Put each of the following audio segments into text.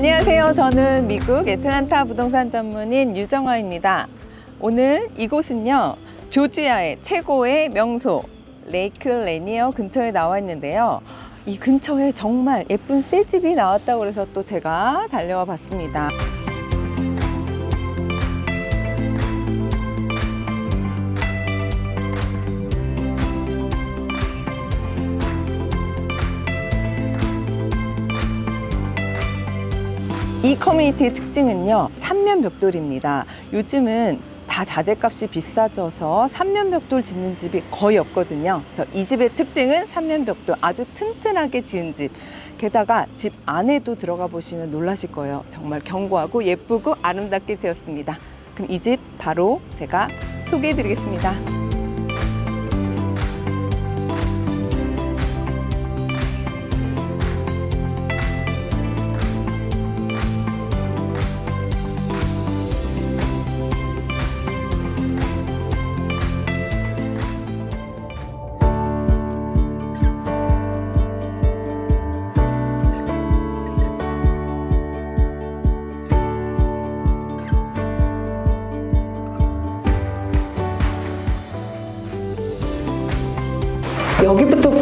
안녕하세요. 저는 미국 애틀란타 부동산 전문인 유정화입니다. 오늘 이곳은요, 조지아의 최고의 명소, 레이크 레니어 근처에 나와 있는데요. 이 근처에 정말 예쁜 새 집이 나왔다고 그래서 또 제가 달려와 봤습니다. 커뮤니티의 특징은요, 삼면 벽돌입니다. 요즘은 다 자재값이 비싸져서 삼면 벽돌 짓는 집이 거의 없거든요. 그래서 이 집의 특징은 삼면 벽돌 아주 튼튼하게 지은 집. 게다가 집 안에도 들어가 보시면 놀라실 거예요. 정말 견고하고 예쁘고 아름답게 지었습니다. 그럼 이 집 바로 제가 소개해 드리겠습니다.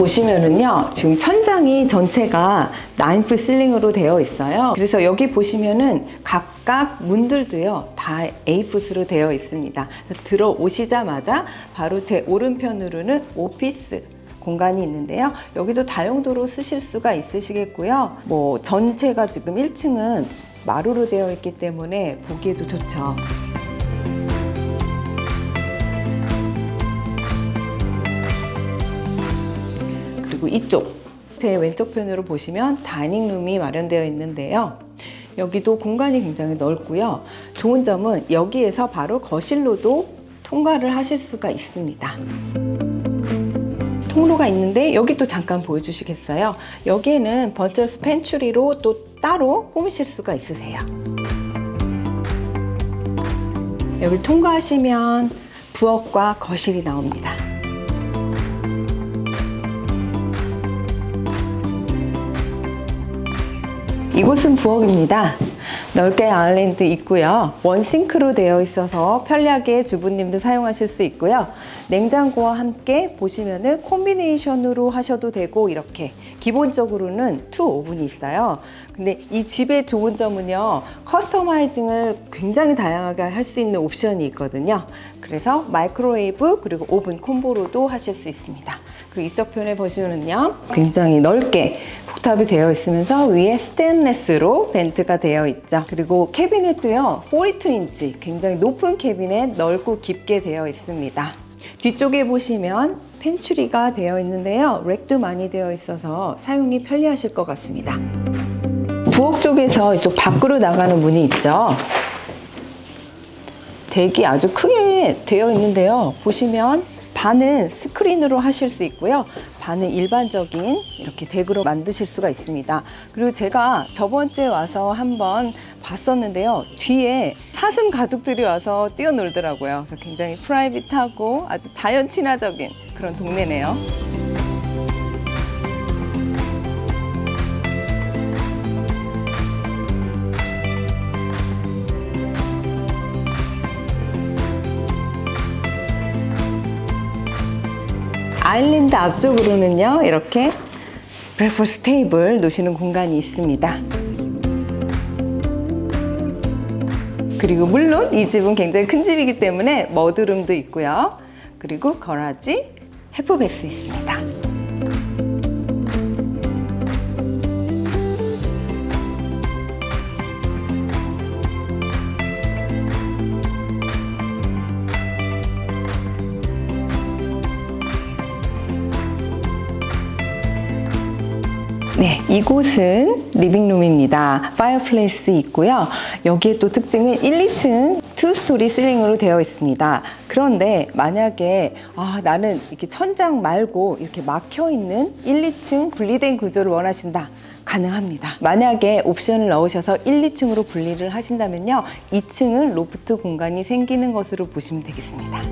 보시면은요, 지금 천장이 전체가 나인프 실링으로 되어 있어요. 그래서 여기 보시면은 각각 문들도요, 다 A풋으로 되어 있습니다. 들어오시자마자 바로 제 오른편으로는 오피스 공간이 있는데요. 여기도 다용도로 쓰실 수가 있으시겠고요. 뭐 전체가 지금 1층은 마루로 되어 있기 때문에 보기에도 좋죠. 이쪽 제 왼쪽 편으로 보시면 다이닝룸이 마련되어 있는데요. 여기도 공간이 굉장히 넓고요. 좋은 점은 여기에서 바로 거실로도 통과를 하실 수가 있습니다. 통로가 있는데 여기 또 잠깐 보여주시겠어요? 여기에는 번처스 펜츄리로 또 따로 꾸미실 수가 있으세요. 여기를 통과하시면 부엌과 거실이 나옵니다. 이곳은 부엌입니다. 넓게 아일랜드 있고요. 원싱크로 되어 있어서 편리하게 주부님도 사용하실 수 있고요. 냉장고와 함께 보시면은 콤비네이션으로 하셔도 되고 이렇게 기본적으로는 투 오븐이 있어요. 근데 이 집의 좋은 점은요. 커스터마이징을 굉장히 다양하게 할 수 있는 옵션이 있거든요. 그래서 마이크로웨이브 그리고 오븐 콤보로도 하실 수 있습니다. 그리고 이쪽 편에 보시면은요. 굉장히 넓게 쿡탑이 되어 있으면서 위에 스테인레스로 벤트가 되어 있죠. 그리고 캐비넷도요. 42인치 굉장히 높은 캐비넷 넓고 깊게 되어 있습니다. 뒤쪽에 보시면 펜츄리가 되어 있는데요. 렉도 많이 되어 있어서 사용이 편리하실 것 같습니다. 부엌 쪽에서 이쪽 밖으로 나가는 문이 있죠. 덱이 아주 크게 되어 있는데요. 보시면 반은 스크린으로 하실 수 있고요. 반은 일반적인 이렇게 덱으로 만드실 수가 있습니다. 그리고 제가 저번 주에 와서 한번 봤었는데요. 뒤에 사슴 가족들이 와서 뛰어놀더라고요. 그래서 굉장히 프라이빗하고 아주 자연 친화적인 그런 동네네요. 아일랜드 앞쪽으로는요 이렇게 브레퍼스 테이블 놓으시는 공간이 있습니다. 그리고 물론 이 집은 굉장히 큰 집이기 때문에 머드룸도 있고요. 그리고 거라지 해프베스 있습니다 네, 이곳은 리빙룸입니다. 파이어플레이스 있고요. 여기에 또 특징은 1, 2층 투스토리 실링으로 되어 있습니다. 그런데 만약에 아, 나는 이렇게 천장 말고 이렇게 막혀 있는 1, 2층 분리된 구조를 원하신다. 가능합니다. 만약에 옵션을 넣으셔서 1, 2층으로 분리를 하신다면요. 2층은 로프트 공간이 생기는 것으로 보시면 되겠습니다.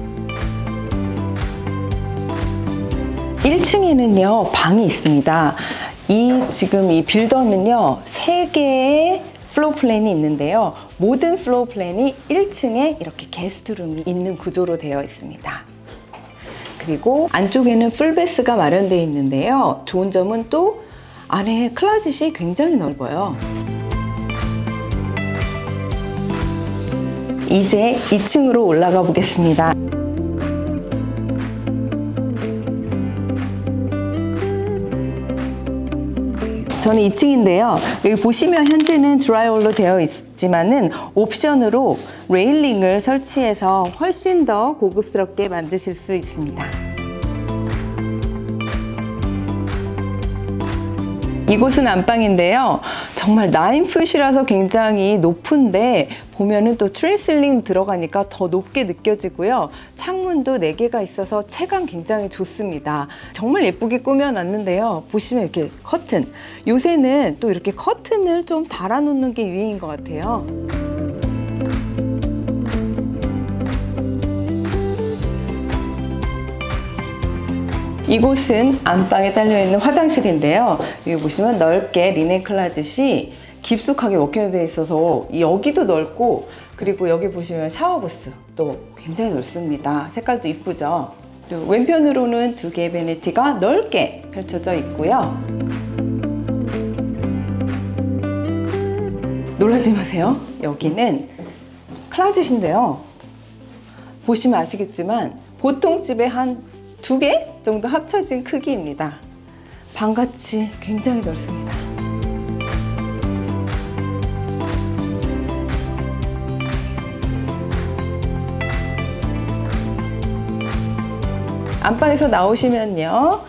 1층에는요, 방이 있습니다. 이 지금 이 빌더는요, 세 개의 플로우 플랜이 있는데요. 모든 플로우 플랜이 1층에 이렇게 게스트룸이 있는 구조로 되어 있습니다. 그리고 안쪽에는 풀베스가 마련되어 있는데요. 좋은 점은 또 안에 클라짓이 굉장히 넓어요. 이제 2층으로 올라가 보겠습니다. 저는 2층인데요. 여기 보시면 현재는 드라이홀로 되어 있지만은 옵션으로 레일링을 설치해서 훨씬 더 고급스럽게 만드실 수 있습니다. 이곳은 안방인데요. 정말 9풋이라서 굉장히 높은데 보면은 또 트레이슬링 들어가니까 더 높게 느껴지고요. 창문도 4개가 있어서 채감 굉장히 좋습니다. 정말 예쁘게 꾸며놨는데요. 보시면 이렇게 커튼. 요새는 또 이렇게 커튼을 좀 달아놓는 게 유행인 것 같아요. 이곳은 안방에 딸려있는 화장실인데요. 여기 보시면 넓게 리넨 클라짓이 깊숙하게 워킹되어 있어서 여기도 넓고 그리고 여기 보시면 샤워 부스 또 굉장히 넓습니다. 색깔도 이쁘죠. 그리고 왼편으로는 두 개의 베네티가 넓게 펼쳐져 있고요. 놀라지 마세요. 여기는 클라짓인데요. 보시면 아시겠지만 보통 집에 한 두 개 정도 합쳐진 크기입니다. 방같이 굉장히 넓습니다. 안방에서 나오시면요.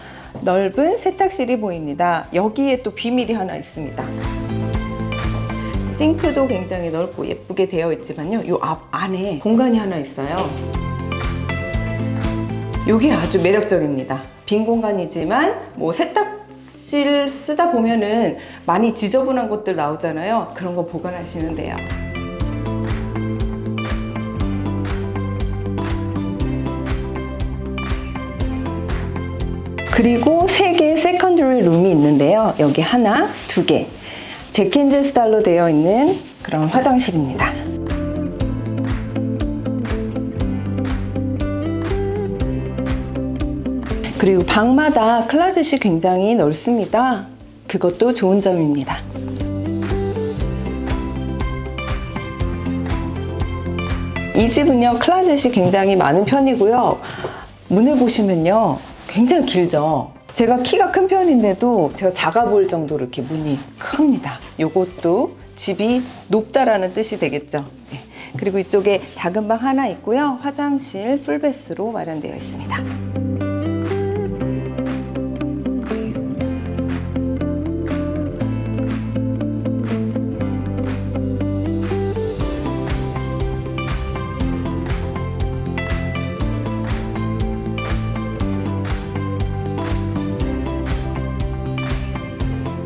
넓은 세탁실이 보입니다. 여기에 또 비밀이 하나 있습니다. 싱크도 굉장히 넓고 예쁘게 되어 있지만요. 이 앞 안에 공간이 하나 있어요. 이게 아주 매력적입니다. 빈 공간이지만 뭐 세탁실 쓰다 보면은 많이 지저분한 것들 나오잖아요. 그런 거 보관하시면 돼요. 그리고 세 개의 세컨드리 룸이 있는데요. 여기 하나, 두 개. 잭앤젤 스타일로 되어 있는 그런 화장실입니다. 그리고 방마다 클라젯이 굉장히 넓습니다. 그것도 좋은 점입니다. 이 집은요, 클라젯이 굉장히 많은 편이고요. 문을 보시면요, 굉장히 길죠. 제가 키가 큰 편인데도 제가 작아 보일 정도로 이렇게 문이 큽니다. 요것도 집이 높다라는 뜻이 되겠죠. 네. 그리고 이쪽에 작은 방 하나 있고요. 화장실 풀베스로 마련되어 있습니다.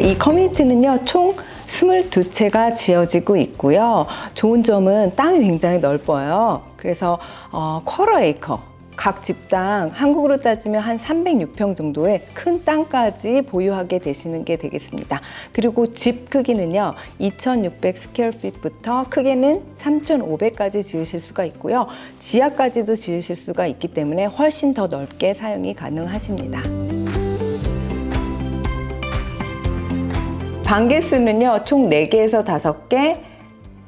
이 커뮤니티는요, 총 22채가 지어지고 있고요. 좋은 점은 땅이 굉장히 넓어요. 그래서 어, 쿼러 에이커. 각 집당 한국으로 따지면 한 306평 정도의 큰 땅까지 보유하게 되시는 게 되겠습니다. 그리고 집 크기는요, 2,600 스퀘어 핏부터 크게는 3,500까지 지으실 수가 있고요. 지하까지도 지으실 수가 있기 때문에 훨씬 더 넓게 사용이 가능하십니다. 방 개수는요, 총 4개에서 5개,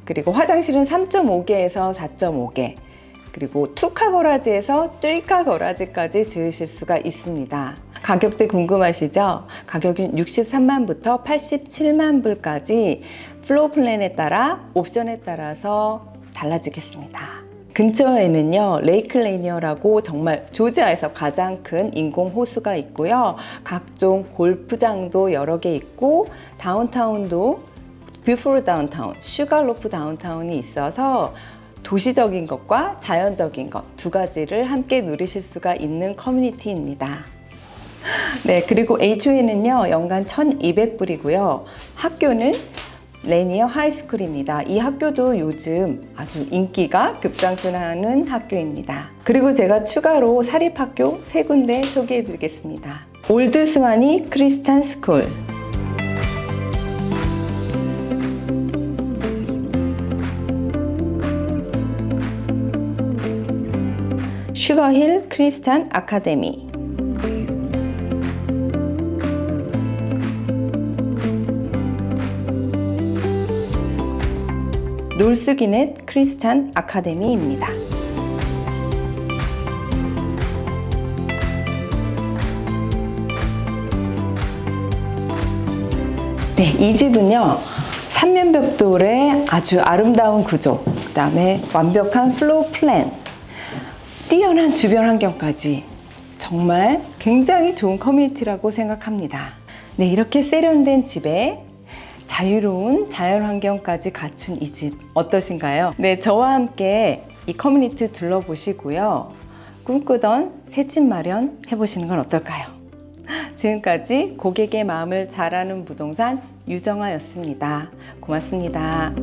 그리고 화장실은 3.5개에서 4.5개, 그리고 투카 거라지에서 뚜리카 거라지까지 지으실 수가 있습니다. 가격대 궁금하시죠? 가격은 63만부터 87만 불까지 플로우 플랜에 따라 옵션에 따라서 달라지겠습니다. 근처에는요, 레이크 레이니어라고 정말 조지아에서 가장 큰 인공 호수가 있고요. 각종 골프장도 여러 개 있고, 다운타운도 뷰포르 다운타운, 슈갈로프 다운타운이 있어서 도시적인 것과 자연적인 것 두 가지를 함께 누리실 수가 있는 커뮤니티입니다. 네, 그리고 HO에는요, 연간 1,200불이고요. 학교는 레니어 하이스쿨입니다. 이 학교도 요즘 아주 인기가 급상승하는 학교입니다. 그리고 제가 추가로 사립학교 세 군데 소개해 드리겠습니다. 올드 스마니 크리스찬 스쿨 슈거힐 크리스찬 아카데미 놀스기넷 크리스찬 아카데미입니다. 네, 이 집은요. 삼면벽돌의 아주 아름다운 구조, 그 다음에 완벽한 플로우 플랜, 뛰어난 주변 환경까지 정말 굉장히 좋은 커뮤니티라고 생각합니다. 네, 이렇게 세련된 집에 자유로운 자연 환경까지 갖춘 이 집 어떠신가요? 네, 저와 함께 이 커뮤니티 둘러보시고요. 꿈꾸던 새 집 마련 해보시는 건 어떨까요? 지금까지 고객의 마음을 잘 아는 부동산 유정아였습니다. 고맙습니다.